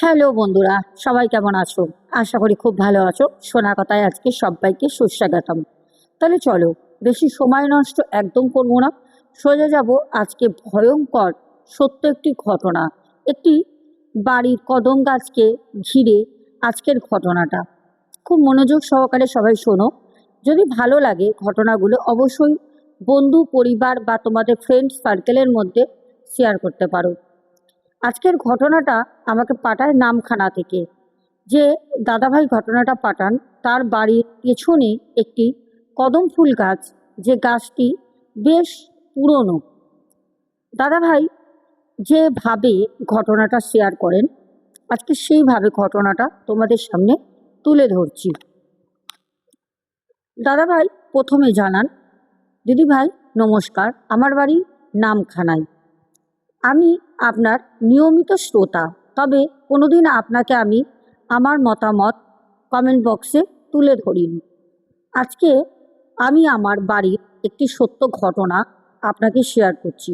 Hello বন্ধুরা, সবাই কেমন আছো? আশা করি খুব ভালো আছো। শোনা কথায় আজকে সবাইকে সুস্বাগতম। তাহলে চলো, বেশি সময় নষ্ট একদম করব না। সোজা যাব আজকে ভয়ঙ্কর, সত্য একটি ঘটনা। একটি বাড়ির কদম গাছকে ঘিরে আজকের ঘটনাটা। খুব মনোযোগ সহকারে সবাই শোনো। যদি ভালো লাগে ঘটনাগুলো, অবশ্যই বন্ধু, পরিবার বা তোমাদের ফ্রেন্ড সার্কেলের মধ্যে শেয়ার করতে পারো। আজকের ঘটনাটা আমাকে পাঠায় নামখানা থেকে। যে দাদাভাই ঘটনাটা পাঠান, তার বাড়ির পেছনে একটি কদম ফুল গাছ, যে গাছটি বেশ পুরনো। দাদাভাই যেভাবে ঘটনাটা শেয়ার করেন, আজকে সেইভাবে ঘটনাটা তোমাদের সামনে তুলে ধরছি। দাদাভাই প্রথমে জানান, দিদিভাই, নমস্কার, আমার বাড়ি নামখানায়। আমি আপনার নিয়মিত শ্রোতা। তবে কোনোদিন আপনাকে আমি আমার মতামত কমেন্ট বক্সে তুলে ধরিনি। আজকে আমি আমার বাড়ির একটি সত্য ঘটনা আপনাকে শেয়ার করছি।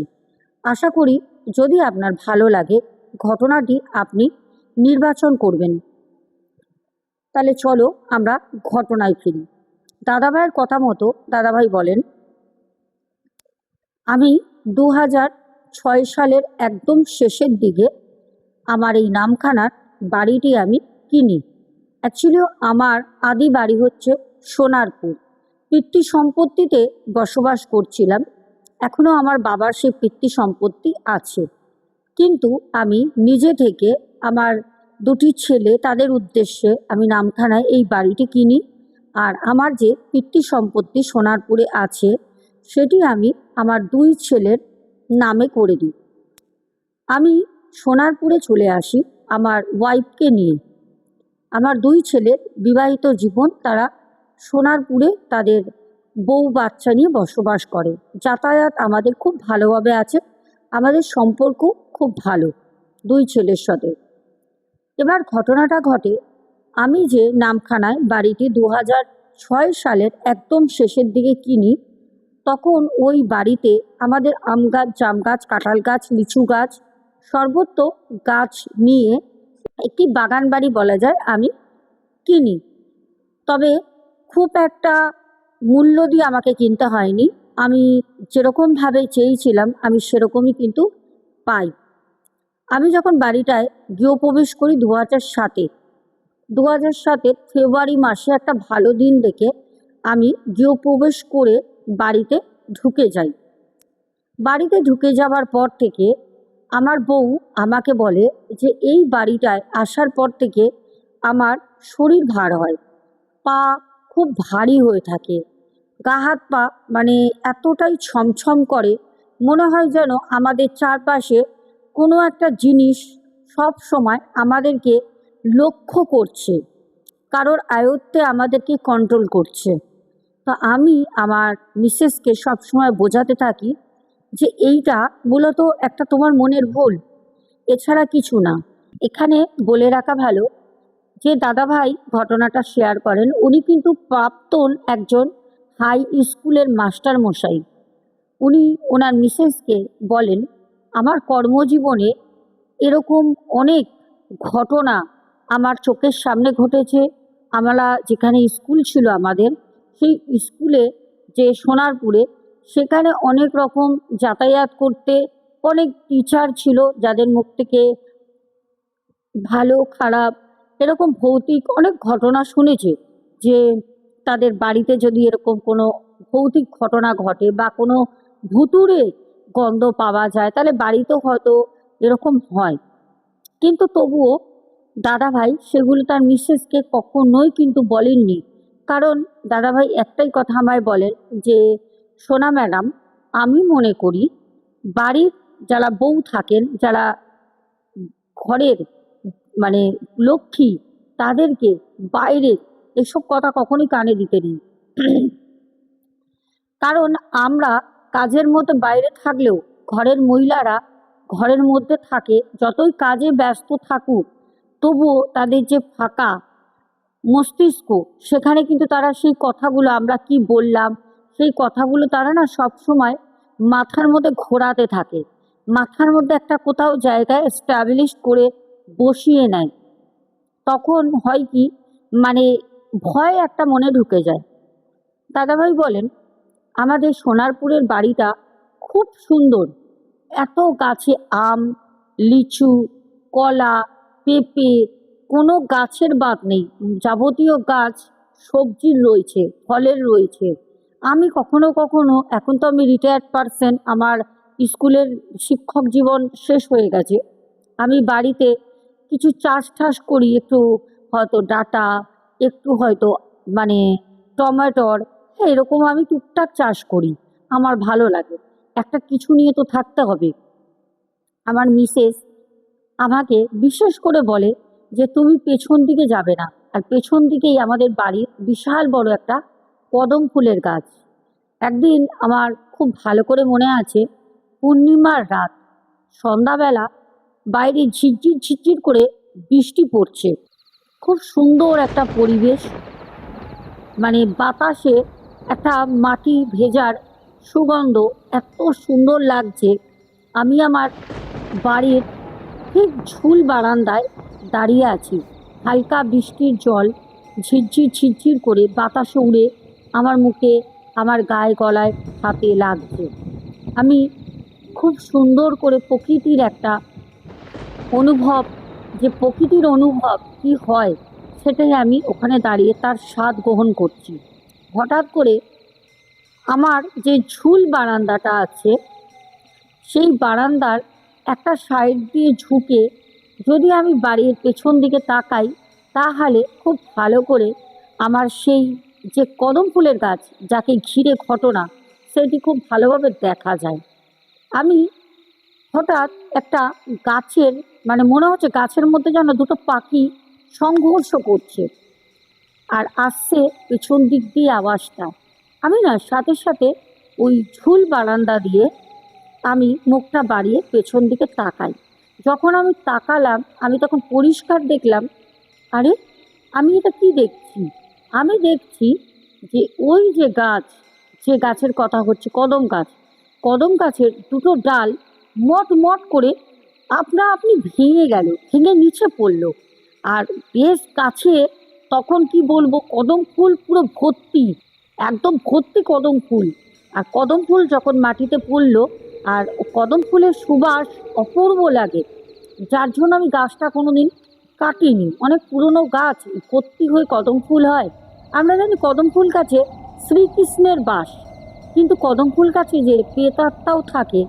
আশা করি যদি আপনার ভালো লাগে, ঘটনাটি আপনি নির্বাচন করবেন। তাহলে চলো আমরা ঘটনায় ফিরি। দাদাভাইয়ের কথা মতো দাদাভাই বলেন, আমি দু হাজার ছয় সালের একদম শেষের দিকে আমার এই নামখানার বাড়িটি আমি কিনি। অ্যাকচুয়ালি আমার আদি বাড়ি হচ্ছে সোনারপুর। পিতৃ সম্পত্তিতে বসবাস করছিলাম। এখনও আমার বাবার সেই পিতৃ সম্পত্তি আছে। কিন্তু আমি নিজে থেকে আমার দুটি ছেলে, তাদের উদ্দেশ্যে আমি নামখানায় এই বাড়িটি কিনি আর আমার যে পিতৃ সম্পত্তি সোনারপুরে আছে, সেটি আমি আমার দুই ছেলের নামে করে দিই। আমি সোনারপুরে চলে আসি আমার ওয়াইফকে নিয়ে। আমার দুই ছেলের বিবাহিত জীবন তারা সোনারপুরে তাদের বউ বাচ্চা নিয়ে বসবাস করে। যাতায়াত আমাদের খুব ভালোভাবে আছে, আমাদের সম্পর্ক খুব ভালো দুই ছেলের সাথে। এবার ঘটনাটা ঘটে, আমি যে নামখানায় বাড়িটি দু ছয় সালের একদম শেষের দিকে কিনি তখন ওই বাড়িতে আমাদের আম গাছ, জাম গাছ, কাঁঠাল গাছ, লিচু গাছ, সর্বত্র গাছ নিয়ে একটি বাগান বাড়ি বলা যায় আমি কিনি। তবে খুব একটা মূল্য দিয়ে আমাকে কিনতে হয়নি। আমি যেরকমভাবে চেয়েছিলাম, আমি সেরকমই কিন্তু পাই। আমি যখন বাড়িটায় গৃহপ্রবেশ করি দু হাজার সাতে দু হাজার সাতের ফেব্রুয়ারি মাসে একটা ভালো দিন দেখে আমি গৃহপ্রবেশ করে বাড়িতে ঢুকে যাই। বাড়িতে ঢুকে যাওয়ার পর থেকে আমার বউ আমাকে বলে যে, এই বাড়িটায় আসার পর থেকে আমার শরীর ভার হয়। পা খুব ভারী হয়ে থাকে। গা হাত পা মানে এতটাই ছমছম করে। মনে হয় যেন আমাদের চারপাশে কোনো একটা জিনিস সব সময় আমাদেরকে লক্ষ্য করছে। কারোর আয়ত্তে আমাদেরকে কন্ট্রোল করছে। তো আমি আমার মিসেসকে সবসময় বোঝাতে থাকি যে এইটা মূলত একটা তোমার মনের ভুল। এছাড়া কিছু না। এখানে বলে রাখা ভালো যে দাদাভাই ঘটনাটা শেয়ার করেন, উনি কিন্তু প্রাক্তন একজন হাই স্কুলের মাস্টার মশাই উনি ওনার মিসেসকে বলেন, আমার কর্মজীবনে এরকম অনেক ঘটনা আমার চোখের সামনে ঘটেছে। আমরা যেখানে স্কুল ছিল আমাদের সেই স্কুলে যে সোনারপুরে সেখানে অনেক রকম যাতায়াত করতে অনেক টিচার ছিল যাদের মুখ থেকে ভালো, খারাপ, এরকম ভৌতিক অনেক ঘটনা শুনেছে যে তাদের বাড়িতে যদি এরকম কোনো ভৌতিক ঘটনা ঘটে বা কোনো ভুতুরে গন্ধ পাওয়া যায়, তাহলে বাড়িতেও হয়তো এরকম হয়। কিন্তু তবুও দাদাভাই সেগুলো তার মিসেসকে কখনোই কিন্তু বলেননি। কারণ দাদাভাই একটাই কথা আমায় বলেন যে, সোনা ম্যাডাম, আমি মনে করি বাড়ির যারা বউ থাকেন, যারা ঘরের মানে লক্ষ্মী, তাদেরকে বাইরে এসব কথা কখনই কানে দিতে নেই কারণ আমরা কাজের মধ্যে বাইরে থাকলেও ঘরের মহিলারা ঘরের মধ্যে থাকে, যতই কাজে ব্যস্ত থাকুক, তবুও তাদের যে ফাঁকা মস্তিষ্ক, সেখানে কিন্তু তারা সেই কথাগুলো, আমরা কি বললাম, সেই কথাগুলো তারা না সব সময় মাথার মধ্যে ঘোরাতে থাকে। মাথার মধ্যে একটা কোথাও জায়গায় স্ট্যাবলিশ করে বসিয়ে নেয়। তখন হয় কি মানে ভয় একটা মনে ঢুকে যায়। দাদাভাই বলেন, আমাদের সোনারপুরের বাড়িটা খুব সুন্দর। এত গাছে আম, লিচু, কলা, পেঁপে কোনো গাছের বাদ নেই। যাবতীয় গাছ সবজির রয়েছে, ফলের রয়েছে। আমি কখনো কখনো, এখন তো আমি রিটায়ার্ড পারসন আমার স্কুলের শিক্ষক জীবন শেষ হয়ে গেছে। আমি বাড়িতে কিছু চাষ টাস করি, একটু হয়তো ডাটা, একটু হয়তো মানে টমেটোর হ্যাঁ এরকম আমি টুকটাক চাষ করি, আমার ভালো লাগে। একটা কিছু নিয়ে তো থাকতে হবে। আমার মিসেস আমাকে বিশেষ করে বলে যে তুমি পেছন দিকে যাবে না। আর পেছন দিকেই আমাদের বাড়ির বিশাল বড় একটা কদম ফুলের গাছ। একদিন আমার খুব ভালো করে মনে আছে, পূর্ণিমার রাত, সন্ধ্যাবেলা বাইরে ঝিরঝির ঝিরঝির করে বৃষ্টি পড়ছে। খুব সুন্দর একটা পরিবেশ মানে বাতাসে একটা মাটি ভেজার সুগন্ধ এত সুন্দর লাগছে। আমি আমার বাড়ির ঠিক ঝুল বারান্দায় দাঁড়িয়ে আছি। হালকা বৃষ্টির জল, ঝিরঝির ঝিরঝির করে বাতাসে উড়ে আমার মুখে, আমার গায়ে গলায় হাতে লাগছে। আমি খুব সুন্দর করে প্রকৃতির একটা অনুভব, যে প্রকৃতির অনুভব কি হয় সেটাই আমি ওখানে দাঁড়িয়ে তার স্বাদ গ্রহণ করছি। হঠাৎ করে আমার যে ঝুল বারান্দাটা আছে, সেই বারান্দার একটা সাইড দিয়ে ঝুঁকে যদি আমি বাড়ির পেছন দিকে তাকাই, তাহলে খুব ভালো করে আমার সেই যে কদম ফুলের গাছ, যাকে ঘিরে ঘটনা, সেটি খুব ভালোভাবে দেখা যায়। আমি হঠাৎ একটা গাছের মানে মনে হচ্ছে গাছের মধ্যে যেন দুটো পাখি সংঘর্ষ করছে আর আসছে পেছন দিক দিয়ে আওয়াজটা। আমি না, সাথে সাথে ওই ঝুল বারান্দা দিয়ে আমি মুখটা বাড়িয়ে পেছন দিকে তাকাই। যখন আমি তাকালাম, আমি তখন পরিষ্কার দেখলাম, আরে, আমি এটা কি দেখছি? আমি দেখছি যে ওই যে গাছ, যে গাছের কথা হচ্ছে কদম গাছ, কদম গাছের দুটো ডাল মট মট করে আপনা আপনি ভেঙে গেল, ভেঙে নিচে পড়ল। আর বেশ কাছে তখন কি বলব, কদম ফুল পুরো ভর্তি, একদম ভর্তি কদম ফুল। আর কদম ফুল যখন মাটিতে পড়ল আর কদম ফুলের সুবাস অপূর্ব লাগে। যার জন্য আমি গাছটা কোনো দিন কাটিনি। অনেক পুরনো গাছ ভর্তি হয়ে কদম ফুল হয়। আমরা জানি কদম ফুল গাছে শ্রীকৃষ্ণের বাস। কিন্তু কদম ফুল গাছে যে প্রেতাত্মাও থাকে,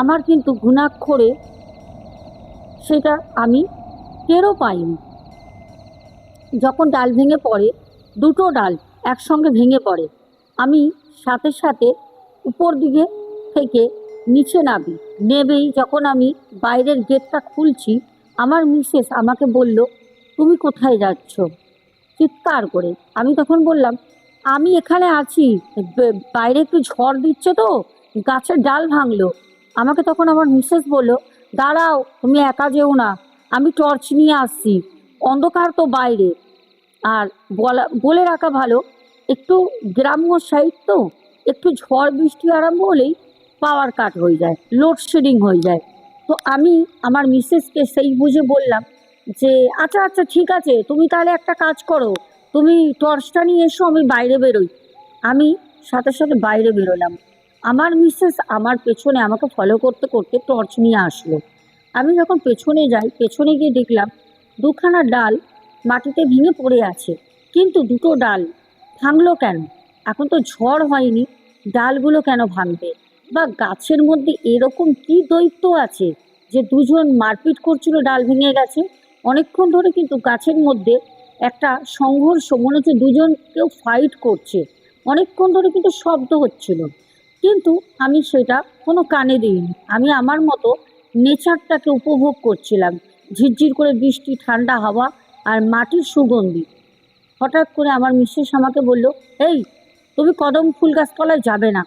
আমার কিন্তু ঘুণাক্ষরে সেটা আমি টেরও পাইনি। যখন ডাল ভেঙে পড়ে, দুটো ডাল একসঙ্গে ভেঙে পড়ে, আমি সাথে সাথে উপর দিকে থেকে নিচে নামি। নেবেই যখন আমি বাইরের গেটটা খুলছি, আমার মিসেস আমাকে বলল, তুমি কোথায় যাচ্ছ? চিৎকার করে। আমি তখন বললাম, আমি এখানে আছি। বাইরে একটু ঝড় দিচ্ছে তো। গাছের ডাল ভাঙলো। আমাকে তখন আমার মিসেস বলল, দাঁড়াও, তুমি একা যেও না। আমি টর্চ নিয়ে আসছি। অন্ধকার তো বাইরে। আর বলা, বলে রাখা ভালো, একটু গ্রাম্য সাইড তো। একটু ঝড় বৃষ্টি আরম্ভ হলেই পাওয়ার কাট হয়ে যায় লোডশেডিং হয়ে যায়। তো আমি আমার মিসেসকে সেই বুঝে বললাম যে আচ্ছা আচ্ছা ঠিক আছে, তুমি তাহলে একটা কাজ করো, তুমি টর্চটা নিয়ে এসো, আমি বাইরে বেরোই। আমি সাথে সাথে বাইরে বেরোলাম। আমার মিসেস আমার পেছনে আমাকে ফলো করতে করতে টর্চ নিয়ে আসলো। আমি যখন পেছনে যাই, পেছনে গিয়ে দেখলাম দুখানা ডাল মাটিতে ভেঙে পড়ে আছে। কিন্তু দুটো ডাল ভাঙলো কেন? এখন তো ঝড় হয়নি, ডালগুলো কেন ভাঙবে? বা গাছের মধ্যে এরকম কি দৈত্য আছে যে দুজন মারপিট করছিল, ডাল ভেঙে গেছে? অনেকক্ষণ ধরে কিন্তু গাছের মধ্যে একটা সংঘর্ষ, মনে হচ্ছে দুজন কেউ ফাইট করছে। অনেকক্ষণ ধরে কিন্তু শব্দ হচ্ছিল। কিন্তু আমি সেটা কোনো কানে দিইনি। আমি আমার মতো নেচারটাকে উপভোগ করছিলাম। ঝিরঝির করে বৃষ্টি, ঠান্ডা হাওয়া আর মাটির সুগন্ধি। হঠাৎ করে আমার মিসেস আমাকে বলল, এই, তুমি কদম ফুল গাছতলায় যাবে না।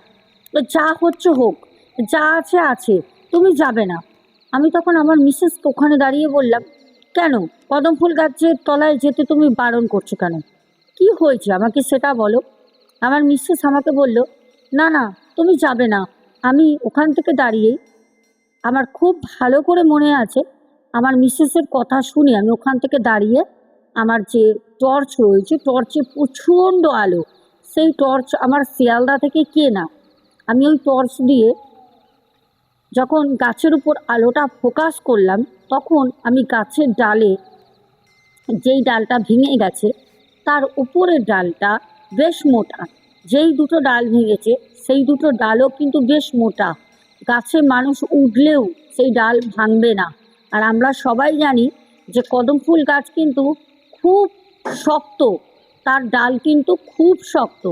যা হচ্ছে হোক, যা আছে আছে, তুমি যাবে না। আমি তখন আমার মিসেস ওখানে দাঁড়িয়ে বললাম, কেন? কদম ফুল গাছের তলায় যেতে তুমি বারণ করছ কেন? কি হয়েছে? আমাকে সেটা বলো। আমার মিসেস আমাকে বলল, না না, তুমি যাবে না। আমি ওখান থেকে দাঁড়িয়েই, আমার খুব ভালো করে মনে আছে, আমার মিসেসের কথা শুনে আমি ওখান থেকে দাঁড়িয়ে আমার যে টর্চ রয়েছে, টর্চে প্রচণ্ড আলো, সেই টর্চ আমার শিয়ালদা থেকে কেনা আমি ওই টর্চ দিয়ে যখন গাছের উপর আলোটা ফোকাস করলাম, তখন আমি গাছের ডালে, যেই ডালটা ভেঙে গেছে, তার উপরের ডালটা বেশ মোটা। যেই দুটো ডাল ভেঙেছে, সেই দুটো ডালও কিন্তু বেশ মোটা। গাছে মানুষ উঠলেও সেই ডাল ভাঙবে না। আর আমরা সবাই জানি যে কদম ফুল গাছ কিন্তু খুব শক্ত, তার ডাল কিন্তু খুব শক্ত।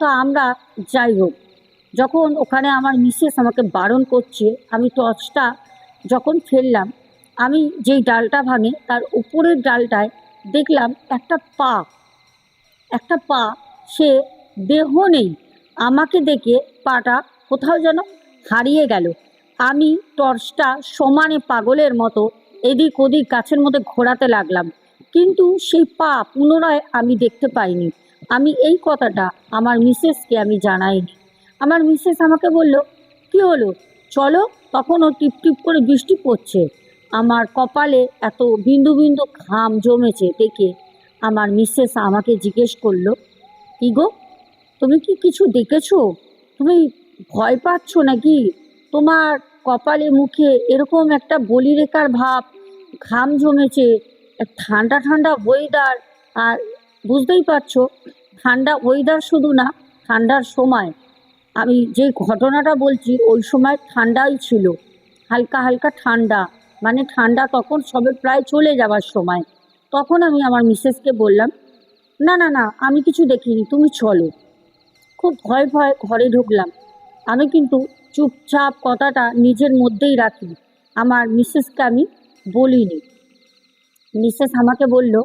তো আমরা যাই হোক যখন ওখানে আমার মিসেস আমাকে বারণ করছে, আমি টর্চটা যখন ফেললাম, আমি যেই ডালটা ভাঙে, তার উপরের ডালটায় দেখলাম একটা পা। একটা পা, সে দেহ নেই। আমাকে দেখে পাটা কোথাও যেন হারিয়ে গেল। আমি টর্চটা সমানে পাগলের মতো এদিক ওদিক গাছের মধ্যে ঘোরাতে লাগলাম। কিন্তু সেই পা পুনরায় আমি দেখতে পাইনি। আমি এই কথাটা আমার মিসেসকে আমি জানাইনি। আমার মিসেস আমাকে বলল, কি হলো? চলো। তখনও টিপ টিপ করে বৃষ্টি পড়ছে। আমার কপালে এত বিন্দু বিন্দু ঘাম জমেছে দেখে আমার মিসেস আমাকে জিজ্ঞেস করল, কি গো? তুমি কি কিছু দেখেছ? তুমি ভয় পাচ্ছ নাকি? তোমার কপালে মুখে এরকম একটা বলিরেখার ভাব, ঘাম জমেছে, ঠান্ডা ঠান্ডা ওয়েদার আর বুঝতেই পারছ, ঠান্ডা ওয়েদার শুধু না, ঠান্ডার সময়। আমি যে ঘটনাটা বলছি, ওই সময় ঠান্ডাই ছিল। হালকা হালকা ঠান্ডা। মানে ঠান্ডা তখন সবে প্রায় চলে যাওয়ার সময়। তখন আমি আমার মিসেসকে বললাম, না না না, আমি কিছু দেখিনি, তুমি চলো। খুব ভয় ভয় ঘরে ঢুকলাম। আমি কিন্তু চুপচাপ কথাটা নিজের মধ্যেই রাখি। আমার মিসেসকে আমি বলিনি। মিসেস আমাকে বলল,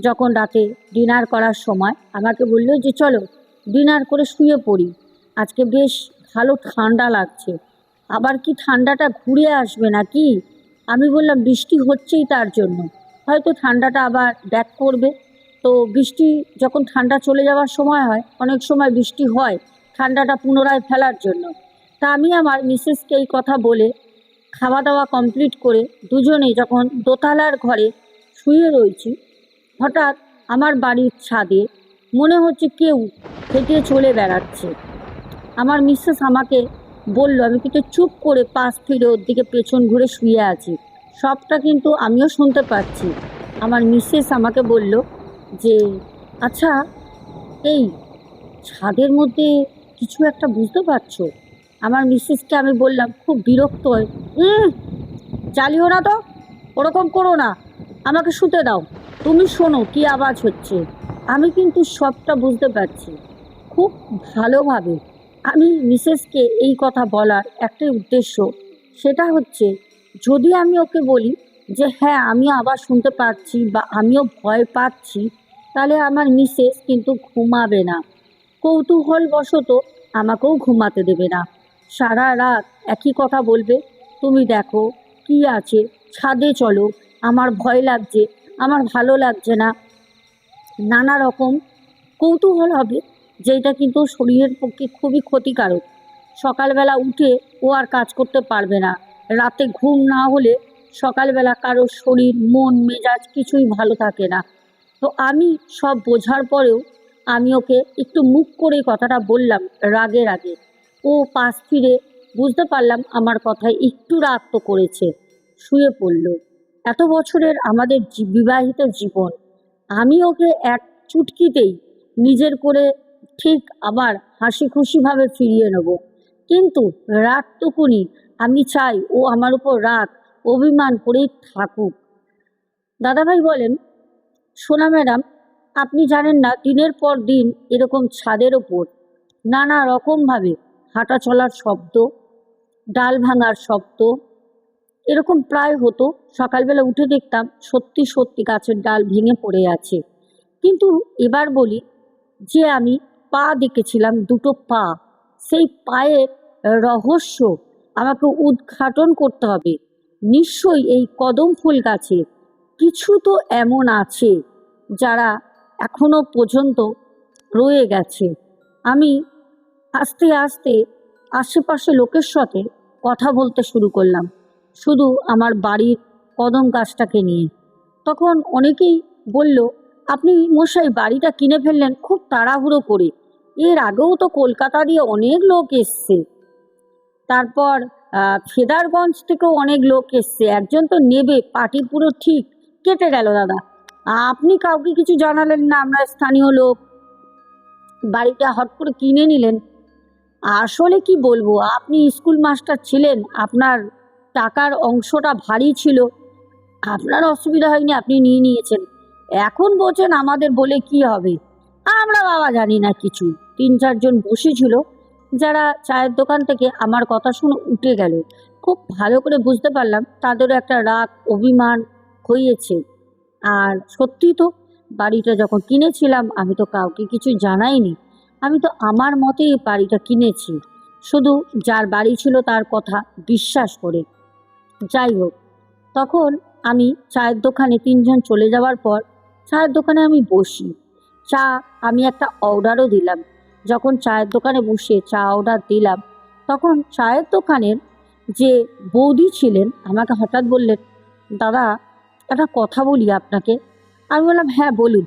যখন রাতে ডিনার করার সময়, আমাকে বলল যে, চলো, ডিনার করে শুয়ে পড়ি। আজকে বেশ ভালো ঠান্ডা লাগছে। আবার কি ঠান্ডাটা ঘুরে আসবে নাকি? আমি বললাম, বৃষ্টি হচ্ছেই তার জন্য। হয়তো ঠান্ডাটা আবার ব্যাক করবে। তো বৃষ্টি যখন ঠান্ডা চলে যাওয়ার সময় হয়, অনেক সময় বৃষ্টি হয় ঠান্ডাটা পুনরায় ফেলার জন্য। তা আমি আমার মিসেসকে এই কথা বলে খাওয়া দাওয়া কমপ্লিট করে দুজনে যখন দোতলার ঘরে শুয়ে রয়েছি, হঠাৎ আমার বাড়ির ছাদে মনে হচ্ছে কেউ হেঁটে চলে বেড়াচ্ছে। আমার মিসেস আমাকে বলল আমি কিন্তু চুপ করে পাশ ফিরে ওর দিকে পেছন ঘুরে শুয়ে আছি। সবটা কিন্তু আমিও শুনতে পাচ্ছি। আমার মিসেস আমাকে বলল যে আচ্ছা এই ছাদের মধ্যে কিছু একটা বুঝতে পারছ? আমার মিসেসকে আমি বললাম খুব বিরক্ত হয়। "উম, জ্বালিও না তো ওরকম করো না। আমাকে শুতে দাও। তুমি শোনো কি আওয়াজ হচ্ছে। আমি কিন্তু সবটা বুঝতে পারছি। খুব ভালোভাবে আমি মিসেসকে এই কথা বলার একটাই উদ্দেশ্য। সেটা হচ্ছে, যদি আমি ওকে বলি যে হ্যাঁ আমিও আবার শুনতে পাচ্ছি বা আমিও ভয় পাচ্ছি, তাহলে আমার মিসেস কিন্তু ঘুমাবে না। কৌতূহলবশত আমাকেও ঘুমাতে দেবে না। সারা রাত একই কথা বলবে, তুমি দেখো কি আছে, ছাদে চলো, আমার ভয় লাগছে, আমার ভালো লাগছে না। নানা রকম কৌতূহল হবে যেটা কিন্তু শরীরের পক্ষে খুবই ক্ষতিকারক। সকালবেলা উঠে ও আর কাজ করতে পারবে না। রাতে ঘুম না হলে সকালবেলা কারোর শরীর, মন, মেজাজ কিছুই ভালো থাকে না। তো আমি সব বোঝার পরেও আমি ওকে একটু মুখ করে কথাটা বললাম রাগে রাগে। ও পাশ ফিরে বুঝতে পারলাম আমার কথায় একটু রাগ তো করেছে। শুয়ে পড়ল। এত বছরের আমাদের বিবাহিত জীবন। আমি ওকে এক চুটকিতেই নিজের করে ঠিক আবার হাসি খুশিভাবে ফিরিয়ে নেব। কিন্তু রাতটুকুনি আমি চাই ও আমার উপর রাগ, অভিমান করেই থাকুক। দাদাভাই বলেন সোনা ম্যাডাম, আপনি জানেন না, দিনের পর দিন এরকম ছাদের ওপর নানা রকমভাবে হাঁটা চলার শব্দ, ডাল ভাঙার শব্দ, এরকম প্রায় হতো। সকালবেলা উঠে দেখতাম সত্যি সত্যি গাছের ডাল ভেঙে পড়ে আছে। কিন্তু এবার বলি, যে আমি পা দেখেছিলাম দুটো পা। সেই পায়ের রহস্য আমাকে উদ্ঘাটন করতে হবে। নিশ্চয়ই এই কদম ফুল গাছে কিছু তো এমন আছে যারা এখনও পর্যন্ত রয়ে গেছে। আমি আস্তে আস্তে আশেপাশে লোকের সাথে কথা বলতে শুরু করলাম, শুধু আমার বাড়ির কদম গাছটাকে নিয়ে। তখন অনেকেই বলল আপনি মশাই বাড়িটা কিনে ফেললেন খুব তাড়াহুড়ো করে। এর আগেও তো কলকাতা দিয়ে অনেক লোক এসছে। তারপর ফেদারগঞ্জ থেকেও অনেক লোক এসছে। একজন তো নেবে পার্টি পুরো ঠিক। কেটে গেল দাদা। আপনি কাউকে কিছু জানালেন না, আমরা স্থানীয় লোক। বাড়িটা হট করে কিনে নিলেন। আসলে কি বলব, আপনি স্কুল মাস্টার ছিলেন, আপনার টাকার অংশটা ভারী ছিল। আপনার অসুবিধা হয়নি, আপনি নিয়ে নিয়েছেন। এখন বলছেন আমাদের বলে কি হবে। আমরা বাবা জানি না কিছু। তিন চারজন বসেছিল, যারা চায়ের দোকান থেকে আমার কথা শুনে উঠে গেল। খুব ভালো করে বুঝতে পারলাম তাদেরও একটা রাগ, অভিমান হয়েছে। আর সত্যি তো, বাড়িটা যখন কিনেছিলাম, আমি তো কাউকে কিছু জানাইনি। আমি তো আমার মতেই বাড়িটা কিনেছি। শুধু যার বাড়ি ছিল তার কথা বিশ্বাস করে। যাই হোক, তখন আমি চায়ের দোকানে তিনজন চলে যাওয়ার পর চায়ের দোকানে আমি বসি। চা, আমি একটা অর্ডারও দিলাম। যখন চায়ের দোকানে বসে চা অর্ডার দিলাম, তখন চায়ের দোকানের যে বৌদি ছিলেন, আমাকে হঠাৎ বললেন, দাদা, একটা কথা বলি আপনাকে। আমি বললাম হ্যাঁ বলুন।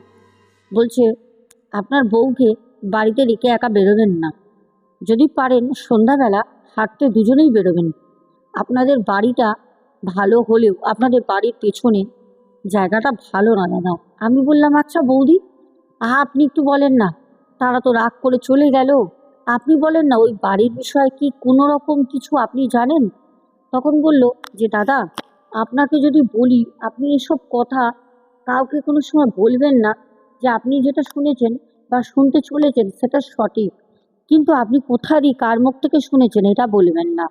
বলছে, আপনার বউকে বাড়িতে রেখে একা বেরোবেন না। যদি পারেন সন্ধ্যাবেলা হাঁটতে দুজনেই বেরোবেন। আপনাদের বাড়িটা ভালো হলেও, আপনাদের বাড়ির পেছনে জায়গাটা ভালো না দাদা আমি বললাম আচ্ছা বৌদি, আহা, আপনি একটু বলেন না। তারা তো রাগ করে চলে গেল। আপনি বলেন না, ওই বাড়ির বিষয়ে কি কোনো রকম কিছু আপনি জানেন? তখন বলল, যে দাদা, আপনাকে যদি বলি, আপনি এসব কথা কাউকে কোনো সময় বলবেন না যে আপনি যেটা শুনেছেন বা শুনতে চলেছেন, সেটা সঠিক। কিন্তু আপনি কোথারই কার মুখ থেকে শুনেছেন, এটা বলবেন না।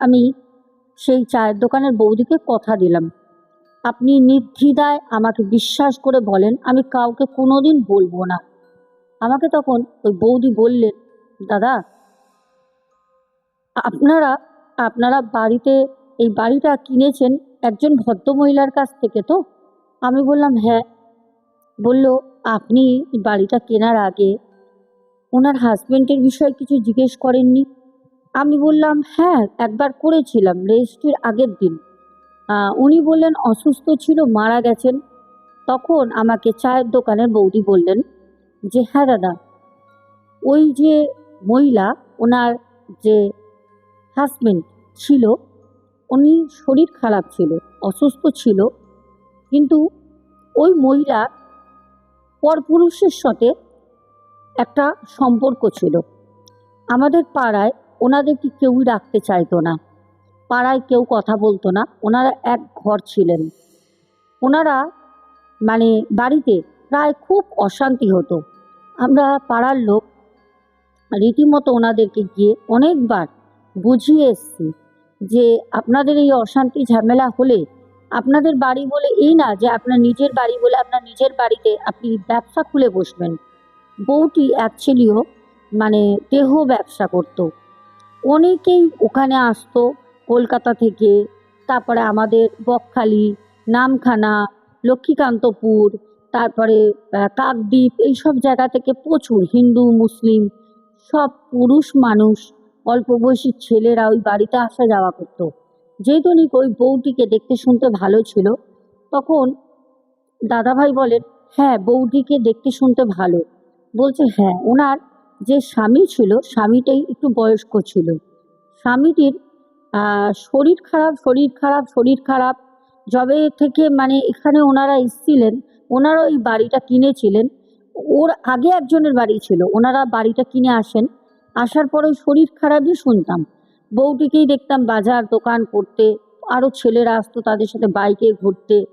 আমি সেই চায়ের দোকানের বৌদিকে কথা দিলাম। আপনি নির্দ্বিধায় আমাকে বিশ্বাস করে বলেন, আমি কাউকে কোনোদিন বলব না। আমাকে তখন ওই বৌদি বললেন, দাদা, আপনারা আপনারা বাড়িতে, এই বাড়িটা কিনেছেন একজন ভদ্রমহিলার কাছ থেকে তো? আমি বললাম হ্যাঁ। বলল, আপনি বাড়িটা কেনার আগে ওনার হাজবেন্ডের বিষয়ে কিছু জিজ্ঞেস করেননি? আমি বললাম হ্যাঁ একবার করেছিলাম, রেজিস্ট্রির আগের দিন। উনি বললেন, অসুস্থ ছিল, মারা গেছেন। তখন আমাকে চায়ের দোকানের বৌদি বললেন যে হ্যাঁ দাদা, ওই যে মহিলা, ওনার যে হাজবেন্ড ছিল, উনি শরীর খারাপ ছিল, অসুস্থ ছিল, কিন্তু ওই মহিলার পরপুরুষের সাথে একটা সম্পর্ক ছিল। আমাদের পাড়ায় ওনাদেরকে কেউই রাখতে চাইতো না। পাড়ায় কেউ কথা বলতো না। ওনারা এক ঘর ছিলেন। ওনারা মানে বাড়িতে প্রায় খুব অশান্তি হতো। আমরা পাড়ার লোক রীতিমতো ওনাদেরকে গিয়ে অনেকবার বুঝিয়ে এসছি যে আপনাদের এই অশান্তি ঝামেলা হলে আপনাদের বাড়ি বলে এই না যে আপনার নিজের বাড়ি বলে আপনার নিজের বাড়িতে আপনি ব্যবসা খুলে বসবেন। বউটি অ্যাকচুয়ালিও মানে দেহ ব্যবসা করতো। অনেকেই ওখানে আসতো কলকাতা থেকে, তারপরে আমাদের বকখালি, নামখানা, লক্ষ্মীকান্তপুর, তারপরে কাকদ্বীপ, এইসব জায়গা থেকে প্রচুর হিন্দু, মুসলিম, সব পুরুষ মানুষ, অল্প বয়সী ছেলেরা ওই বাড়িতে আসা যাওয়া করতো। যেহেতু নাকি ওই বউটিকে দেখতে শুনতে ভালো ছিল, তখন দাদাভাই বলেন হ্যাঁ বউটিকে দেখতে শুনতে ভালো। বলছে হ্যাঁ ওনার যে স্বামী ছিল, স্বামীটাই একটু বয়স্ক ছিল। স্বামীটির শরীর খারাপ শরীর খারাপ শরীর খারাপ। যবে থেকে মানে এখানে ওনারা এসছিলেন, ওনারা ওই বাড়িটা কিনেছিলেন। ওর আগে একজনের বাড়ি ছিল, ওনারা বাড়িটা কিনে আসেন। আসার পরে শরীর খারাপই শুনতাম। বউটিকেই দেখতাম বাজার, দোকান করতে আরও ছেলেরা আসতো তাদের সাথে বাইকে ঘুরতে।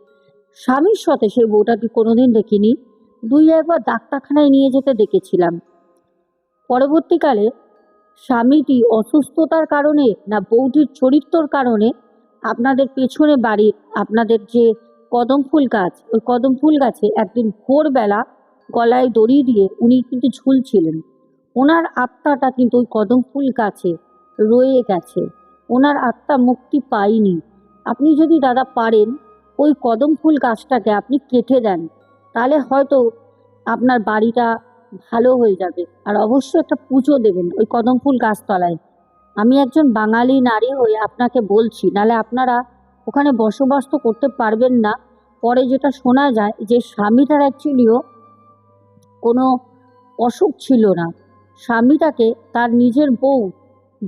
স্বামীর সাথে সেই বউটাকে কোনোদিন দেখিনি। দুই একবার ডাক্তারখানায় নিয়ে যেতে দেখেছিলাম। পরবর্তীকালে স্বামীটি অসুস্থতার কারণে না বৌদির চরিত্রর কারণে আপনাদের পেছনে বাড়ির আপনাদের যে কদম ফুল গাছ, ওই কদম ফুল গাছে একদিন ভোরবেলা গলায় দড়ি দিয়ে উনি কিন্তু ঝুলছিলেন। ওনার আত্মাটা কিন্তু ওই কদম ফুল গাছে রয়ে গেছে। ওনার আত্মা মুক্তি পায়নি। আপনি যদি দাদা পারেন, ওই কদম ফুল গাছটাকে আপনি কেটে দেন, তাহলে হয়তো আপনার বাড়িটা ভালো হয়ে যাবে। আর অবশ্যই একটা পুজো দেবেন ওই কদম ফুল গাছতলায়। আমি একজন বাঙালি নারী হয়ে আপনাকে বলছি, নালে আপনারা ওখানে বসবাস তো করতে পারবেন না। পরে যেটা শোনা যায় যে স্বামীটার অ্যাকচুয়ালিও কোনো অসুখ ছিল না। স্বামীটাকে তার নিজের বউ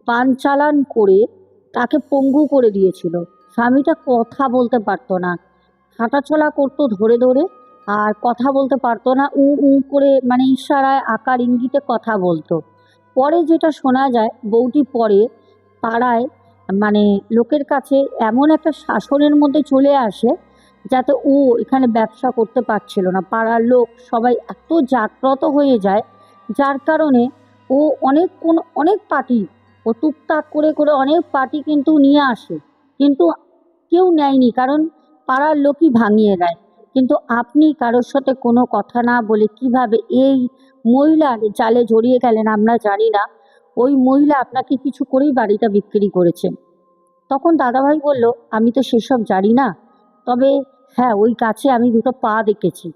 বানচালান করে তাকে পঙ্গু করে দিয়েছিল। স্বামীটা কথা বলতে পারতো না। হাঁটাচলা করতো ধরে ধরে। আর কথা বলতে পারতো না। উ উ করে মানে ইশারায় আকার ইঙ্গিতে কথা বলতো। পরে যেটা শোনা যায়, বউটি পরে পাড়ায় মানে লোকের কাছে এমন একটা শাসনের মধ্যে চলে আসে যাতে ও এখানে ব্যবসা করতে পারছিল না। পাড়ার লোক সবাই এত জাগ্রত হয়ে যায়, যার কারণে ও অনেক কোন, অনেক পার্টি, ও টুকটাক করে করে অনেক পার্টি কিন্তু নিয়ে আসে। কিন্তু কেউ নেয়নি, কারণ পাড়ার লোকই ভাঙিয়ে দেয়। কিন্তু আপনি কারোর সাথে কোনো কথা না বলে কীভাবে এই মহিলার জালে জড়িয়ে গেলেন আমরা জানি না। ওই মহিলা আপনাকে কিছু করেই বাড়িটা বিক্রি করেছে। তখন দাদাভাই বলল, আমি তো সেসব জানি না। তবে হ্যাঁ ওই গাছে আমি দুটো পা দেখেছি।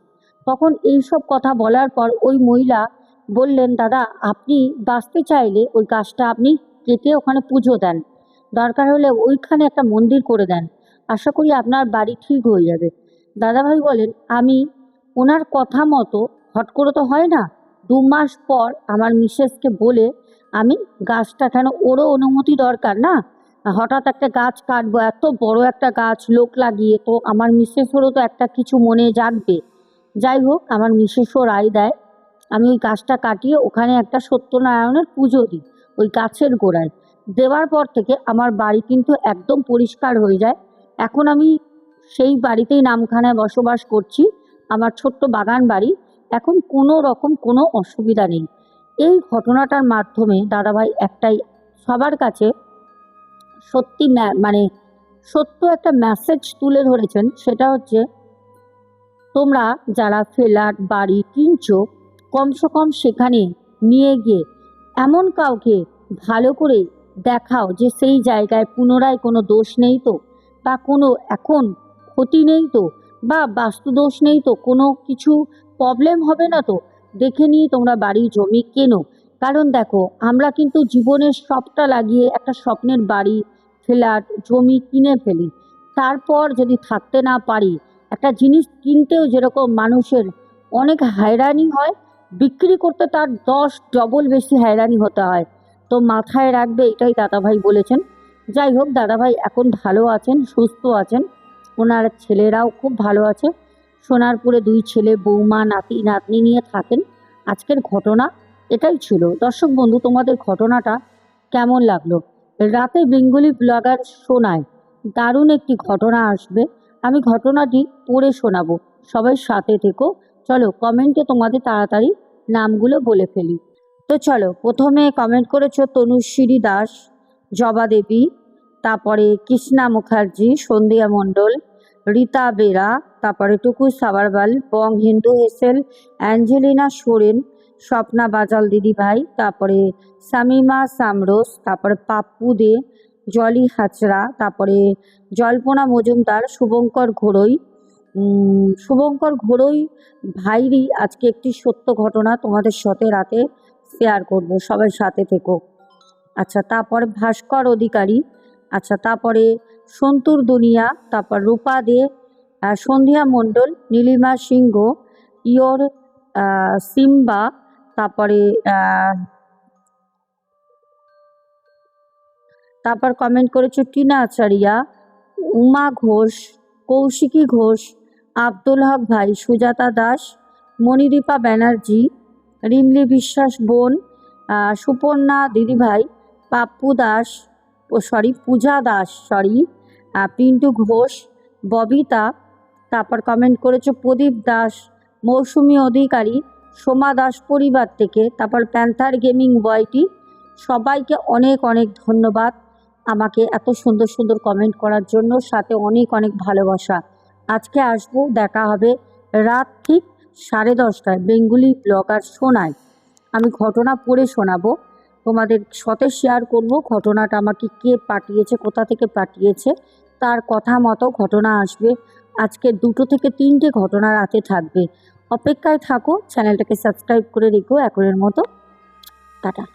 তখন এই সব কথা বলার পর ওই মহিলা বললেন, দাদা, আপনি বাঁচতে চাইলে ওই গাছটা আপনি কেটে ওখানে পুজো দেন। দরকার হলে ওইখানে একটা মন্দির করে দেন। আশা করি আপনার বাড়ি ঠিক হয়ে যাবে। দাদাভাই বলেন, আমি ওনার কথা মতো হট করে তো হয় না। দু মাস পর আমার মিসেসকে বলে আমি গাছটা কেন ওরও অনুমতি দরকার না? হঠাৎ একটা গাছ কাটবো, এত বড় একটা গাছ, লোক লাগিয়ে তো আমার মিসেসেরও তো একটা কিছু মনে জাগবে। যাই হোক, আমার মিসেসও রায় দেয়, আমি ওই গাছটা কাটিয়ে ওখানে একটা সত্যনারায়ণের পুজো দিই, ওই গাছের গোড়ায়। দেওয়ার পর থেকে আমার বাড়ি কিন্তু একদম পরিষ্কার হয়ে যায়। এখন আমি সেই বাড়িতেই নামখানায় বসবাস করছি। আমার ছোট্ট বাগান বাড়ি। এখন কোনো রকম কোনো অসুবিধা নেই। এই ঘটনাটার মাধ্যমে দাদাভাই একটাই, সবার কাছে সত্যি মানে সত্য একটা মেসেজ তুলে ধরেছেন। সেটা হচ্ছে, তোমরা যারা ফ্ল্যাট, বাড়ি কিনছো, কমসে কম সেখানে নিয়ে গিয়ে এমন কাউকে ভালো করে দেখাও যে সেই জায়গায় পুনরায় কোনো দোষ নেই তো? বা কোনো এখন ক্ষতি নেই তো? বা বাস্তু দোষ নেই তো? কোনো কিছু প্রবলেম হবে না তো? দেখে নিয়ে তোমরা বাড়ি জমি কেনো। কারণ দেখো, আমরা কিন্তু জীবনের সবটা লাগিয়ে একটা স্বপ্নের বাড়ি, ফ্ল্যাট, জমি কিনে ফেলি। তারপর যদি থাকতে না পারি, একটা জিনিস কিনতেও যেরকম মানুষের অনেক হয়রানি হয়, বিক্রি করতে তার দশ ডবল বেশি হয়রানি হতে হয়। তো মাথায় রাখবে, এটাই দাদাভাই বলেছেন। যাই হোক, দাদাভাই এখন ভালো আছেন, সুস্থ আছেন। ওনার ছেলেরাও খুব ভালো আছে। সোনারপুরে দুই ছেলে, বৌমা, নাতি, নাতনি নিয়ে থাকেন। আজকের ঘটনা এটাই ছিল। দর্শক বন্ধু, তোমাদের ঘটনাটা কেমন লাগল? রাতে বেঙ্গলি ব্লগার শোনায় দারুণ একটি ঘটনা আসবে। আমি ঘটনাটি পড়ে শোনাবো। সবাই সাথে থেকো। চলো কমেন্টে তোমাদের তাড়াতাড়ি নামগুলো বলে ফেলি। তো চলো, প্রথমে কমেন্ট করেছ তনুশ্রী দাস, জবা দেবী, তারপরে কৃষ্ণা মুখার্জি, সন্ধ্যা মণ্ডল রীতা বেরা, তারপরে টুকু সাবারবাল বং হিন্দু হেসেল অ্যাঞ্জেলিনা সোরেন, স্বপ্না বাজাল দিদিভাই তারপরে সামিমা সামরোস, তারপরে পাপ্পু দে, জলি হাচরা তারপরে জল্পনা মজুমদার, শুভঙ্কর ঘোড়ই। শুভঙ্কর ঘোড়ই ভাইরই, আজকে একটি সত্য ঘটনা তোমাদের সাথে রাতে শেয়ার করব, সবাই সাথে থেকো। আচ্ছা তারপরে ভাস্কর অধিকারী আচ্ছা তারপরে সন্তুর দুনিয়া, তারপর রূপা দে সন্ধ্যা মণ্ডল, নীলিমা সিংহ, ইয়োর সিম্বা, তারপরে তারপর কমেন্ট করেছ টিনা আচারিয়া, উমা ঘোষ, কৌশিকী ঘোষ, আব্দুল হক ভাই, সুজাতা দাস, মণিদীপা ব্যানার্জি, রিমলি বিশ্বাস বোন সুপর্ণা দিদিভাই, পাপ্পু দাস সরি, পূজা দাস, সরি। পিন্টু ঘোষ, ববিতা, তারপর কমেন্ট করেছ প্রদীপ দাস, মৌসুমি অধিকারী, সোমা দাস পরিবার থেকে, তারপর প্যান্থার গেমিং বয়টি, সবাইকে অনেক অনেক ধন্যবাদ আমাকে এত সুন্দর সুন্দর কমেন্ট করার জন্য, সাথে অনেক অনেক ভালোবাসা। আজকে আসব, দেখা হবে রাত ঠিক সাড়ে দশটায়, বেঙ্গুলি ব্লগার শোনায় আমি ঘটনা পড়ে শোনাবো। তোমাদের সাথে শেয়ার করব। ঘটনাটা আমাকে কে পাঠিয়েছে, কোথা থেকে পাঠিয়েছে, তার কথা মতো ঘটনা আসবে। আজকে দুটো থেকে তিনটে ঘটনা রাতে থাকবে। অপেক্ষায় থাকো চ্যানেলটাকে সাবস্ক্রাইব করে রেখো এখনের মতো। টাটা।